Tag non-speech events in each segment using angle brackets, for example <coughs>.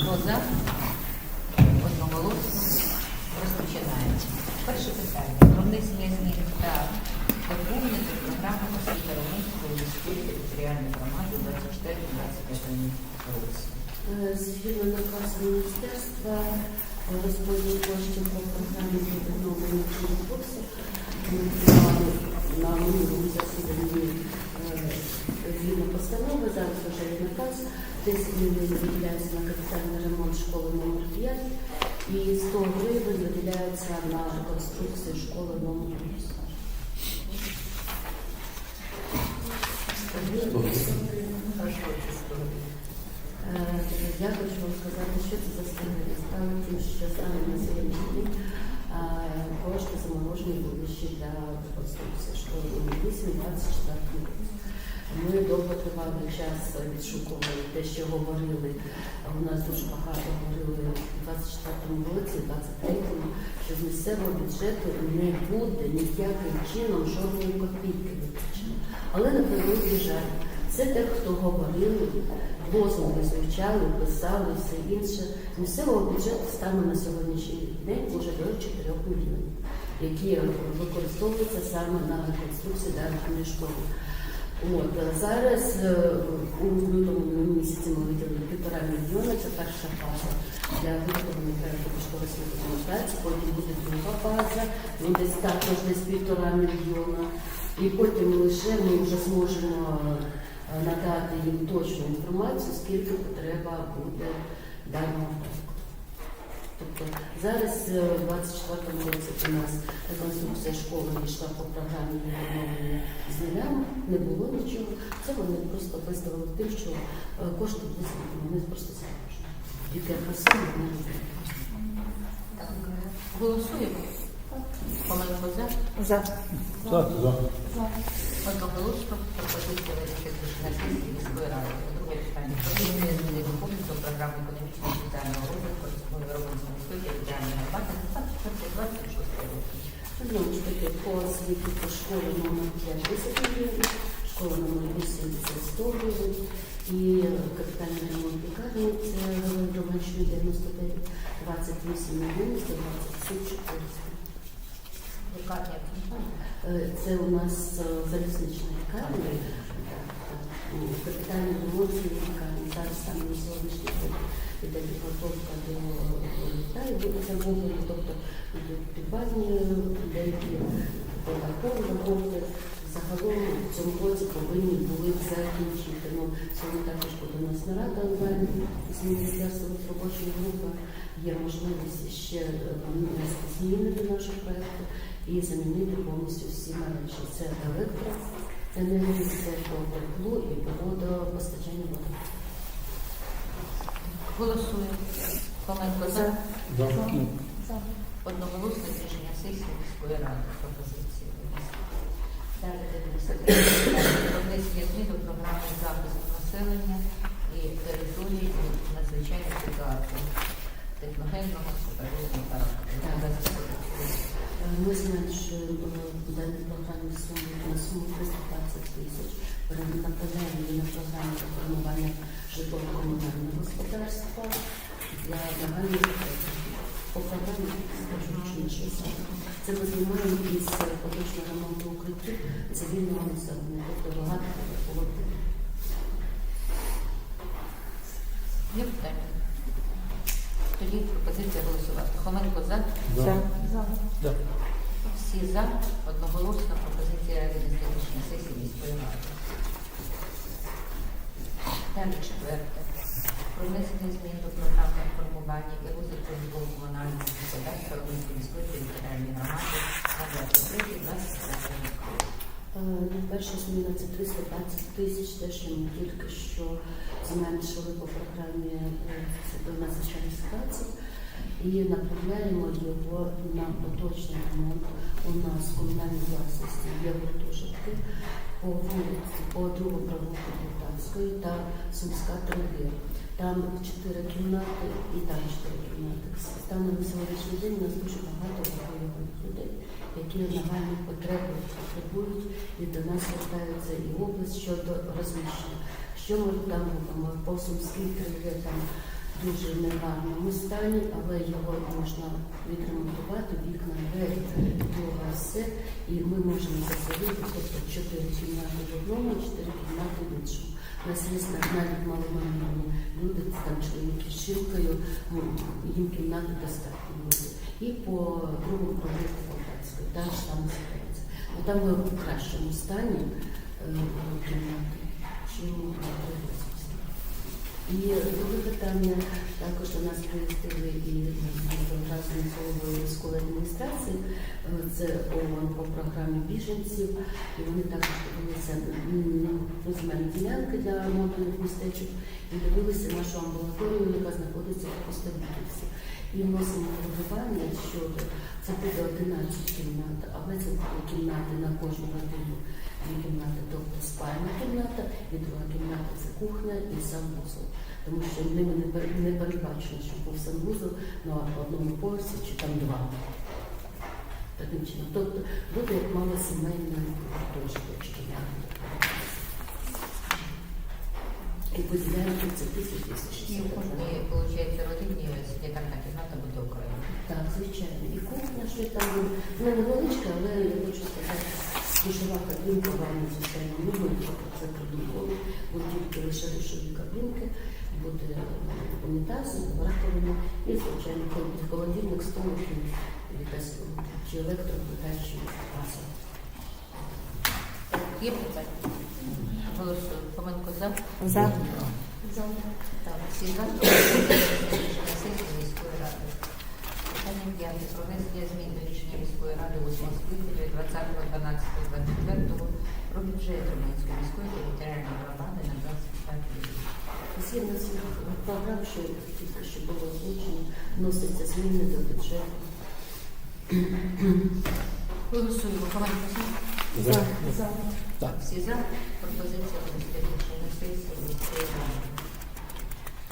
Хто за? Одноголосно розпочинаємо. Перше питання. Про внесення змін та доповнення до програми освіти Румунської міської територіальної громади 24-25 році. Е, Згідно наказу міністерства розподіл коштів по програмі відновлення курсу на минулому засіданні е, згідно постанови, зараз вже наказ, 10 мільйонів виділяється на капітальний ремонт школи номер 5 і 100 гривень виділяється на реконструкцію школи номер 8. Е, Я хочу вам сказати, що це за стратегія. Справа в тім, що саме на сьогоднішній день е, кошти заморожені були для реконструкції школи номер 8 24 році. Ми довго тривалий час відшукували те, що говорили. У нас дуже багато говорили у 24 році, у 23-му, що з місцевого бюджету не буде ніяким чином жодної копійки витрачено. Але на превеликий жаль, це те, хто говорили, лозунги звучали, писали, все інше. Місцевого бюджету стане на сьогоднішній день вже до 4 мільйонів, які використовуються саме на реконструкцію даної школи. От зараз е, у лютому місяці ми виділили півтора мільйона. Це перша фаза для виготовлення проєкту кошторисної документації. Потім буде друга фаза, ну десь також десь півтора мільйона. І потім лише ми вже зможемо е, надати їм точну інформацію, скільки потреба буде даного. Тобто зараз е, в 24 році у нас реконструкція школи йшла по програмі відновлення з нулями, не було нічого. Це вони просто виставили тим, що е, кошти виставлені, вони просто заморожені. Яке просили, вони робили. Так, голосуємо. Коменко за. За. За. За. Одноголосно пропозиція вирішити рішення сесії міської ради. Друге питання. Про зміни до програми економічного і соціального розвитку Російської Романської міської територіальної громади на 24-26 роки. Знову ж таки, по освіті по школі номер 5 10 гривень, школа номер 8 це 100 гривень, і капітальний ремонт лікарні це Романщини 99, 28 мільйонів 127 400. Лікарня. Е, Це у нас е, залізнична лікарня. Ну, Капітальний ремонт лікарні. Зараз там на сьогоднішній день іде підготовка до літа і буде замовлення, тобто підвальні деякі додаткові роботи. Загалом в цьому році повинні були закінчити. Ну, сьогодні також буде у нас нарада онлайн з міністерством з робочої групи. Є можливість ще е, внести зміни до нашого проєкту і замінити повністю всі мережі. Це електроенергія, це по теплу і по водопостачанню води. Голосуємо. Коменко за. За. Міської ради. Пропозиції. Далі дивимося. Внесення змін до програми захисту населення і території надзвичайних ситуацій техногенного характеру. Е, Ми зменшуємо е, в даній програмі суму на суму 320 тисяч. Направляємо на програму реформування житлово-комунального господарства для нагальних потреб. По програмі скажу чи саме. Це ми знімаємо із поточного ремонту укриттів цивільного населення, тобто багато поверхових Є питання? Тоді пропозиція голосувати. Хоменко за. За. За. Всі за. Одноголосна пропозиція рішення сесії міської ради. Далі четверте. Про внесення змін до програми формування і розвитку 20 тисяч теж ми тільки що зменшили по програмі е, надзвичайної ситуації і направляємо його на поточний ремонт. У нас комунальні власності є гуртожитки по вулиці, по другу провулку Полтавської та Сумська 3 Там чотири кімнати і там чотири кімнати. Станом на сьогоднішній день у нас дуже багато виховуваних людей, які нагальні потреби потребують і до нас звертаються і область щодо розміщення. Що ми там по Сумській 3 там дуже негарному стані, але його можна відремонтувати, вікна, двері, підлога, все. І ми можемо заселити, тобто чотири кімнати в одному, чотири кімнати в іншому. У нас є навіть маломобільні люди, там чоловіки з жінкою, ну, їм кімнати достатньо буде. І по другому проєкту Полтавської, та ж саме ситуація. Ну, там ми в кращому стані е, кімнати, на Требезівській. І друге питання також до нас приїздили і міської адміністрації. Е, Це ООН по програмі біженців, і вони також дивилися земельні ділянки для модульних містечок і дивилися нашу амбулаторію, яка знаходиться в Постовітівці. І вносимо врахування, що це буде 11 кімнат, але це кімнати на кожну годину. Дві кімнати, тобто спальна кімната, і друга кімната це кухня і санвузол. Тому що ними не пер- не передбачено, щоб був санвузол на одному поверсі чи там два. Таким чином. Тобто буде як мала сімейна гуртожиточка. І поділяємо 30 тисяч І 260 в кожній, виходить, родині санітарна кімната буде окремо. Так, звичайно. І кухня, що там не невеличка, але я хочу сказати, душова кабінка ванна, звичайно, не буде це продумково, буде тільки лише душові кабінки, буде унітаз, раковина і, звичайно, хол- холодильник, столик якась чи електропередачі паса. Є питання? Голосуємо. Хоменко за. За. Так, всі за. <coughs> Сесії міської ради. Питання п'яте. Про внесення змін до рішення міської ради 8 скликання від 20.12.24 про бюджет Румунської міської територіальної громади на 25 рік. Всі на цій програмі, що тільки що було озвучено, вносяться зміни до бюджету. Голосуємо. Хоменко за. За. Так. Всі за пропозиція внести рішення сесії міської ради.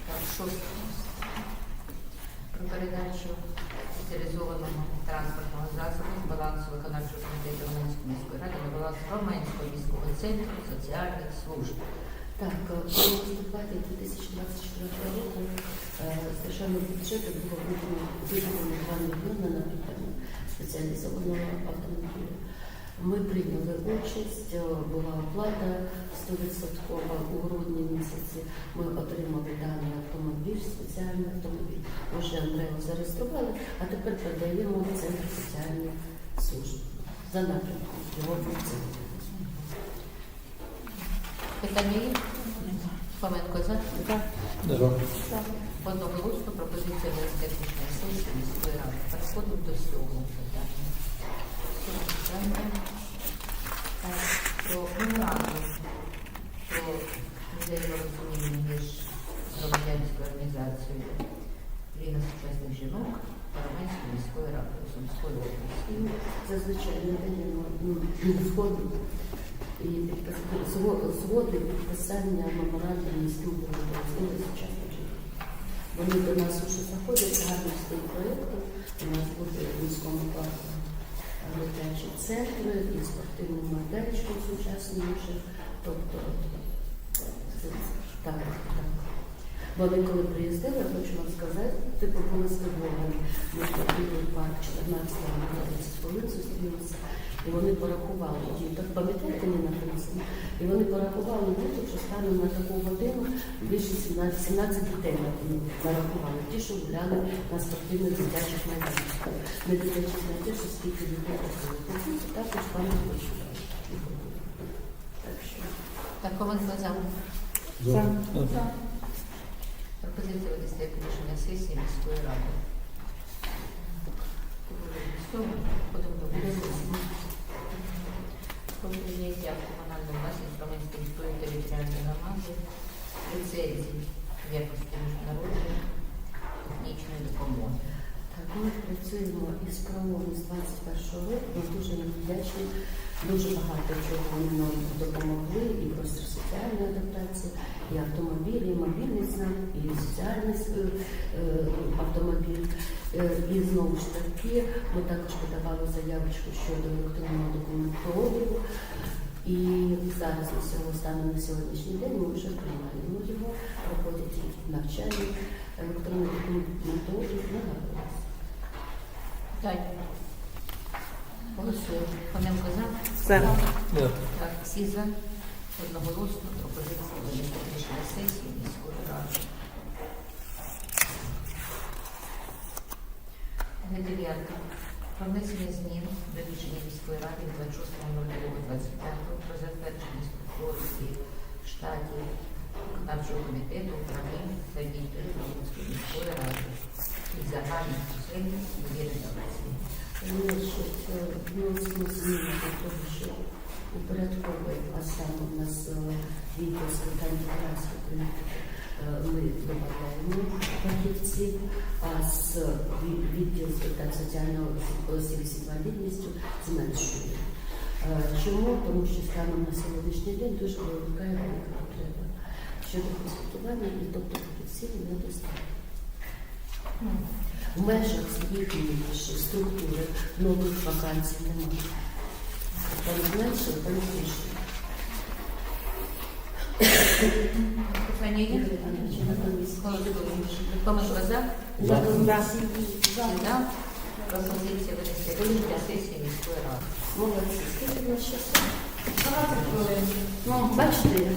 Так, шосте. Передачу спеціалізованого транспортного засобу з балансу виконавчого комітету Романської міської ради на баланс Романського міського центру соціальних служб. Так, у листопаді 2024 року е, з державного бюджету було виділено 2 мільйони на підтримку спеціалізованого автомобіля. Ми прийняли участь, е, була оплата 100% у грудні місяці. Ми отримали даний автомобіль, спеціальний автомобіль. Ми Вже Андрею зареєстрували, а тепер передаємо в центр соціальних служб за напрямком його функціонування. Питання є? Хоменко за. За. Одноголосно пропозиція сесії міської ради. Переходимо до сьомого питання. Питання. Е, Про меморандум про взаєморозуміння між громадянською організацією Ліга сучасних жінок та Романською міською радою Сумської області. Зазвичай ми даємо ну, згоду і підпис- зго- згоду і підписання меморандуму з співпрацювали сучасно життя. Вони до нас вже заходять, гарно стоїть проєкту. У нас буде в міському парку дитячі центри і спортивну майданчику сучасніше. Тобто так, так. Вони коли приїздили, я хочу вам сказати, типу були здивовані. Ми ходили в парк 14 11 хвилин зустрілися, і вони порахували діток. Пам'ятаєте, не написано? І вони порахували діток, що станом на таку годину більше 17, 17 дітей на- нарахували. Ті, що гуляли на спортивних дитячих майданчиках. Не дивлячись на те, що скільки людей працює. Також пані почували. Так що Так, Хоменко за. За. Пропозиція внести рішення сесії міської ради. Сьоме. Ходимо до голосування. Про прийняття в комунальну власність Романської міської територіальної громади ліцензій в якості міжнародної технічної допомоги. Так, ми працюємо із правом з 21 року. Ми дуже. Дуже багато чого нам допомогли, і простір соціальної адаптації, і автомобіль, і мобільний знак, і соціальний е, е, автомобіль. Е, І знову ж таки, ми також подавали заявочку щодо електронного документообігу. І зараз станом на сьогоднішній день ми вже приймаємо його, проходять навчання. електронний документ на голос. Далі. Голосуємо. Фоменко За. Так, всі за. Одноголосно пропозиція на рішення сесії міської ради. Дев'ятка. Про внесення змін до рішення міської ради 26.02.25 про затвердження структури штатів виконавчого комітету управління та діяльності Луганської міської ради і загальних чисельність її редакції. Значить, е, вносимо зміни упорядковує, а саме у нас е, відділ з питань інтеграції е, ми додаємо фахівців, а з ві- відділ з питань соціального осіб з інвалідністю зменшує. Е, Чому? Тому що станом на сьогоднішній день дуже виникає велика потреба щодо консультування, і тобто фахівців недостатньо. В межах їхньої структури нових вакансій немає. Там зменшили, там збільшили. Питання є? На комісії. За. За. Пропозиція винесена на рішення сесії міської ради. Молодці. Скільки в нас часу? Ну, бачите,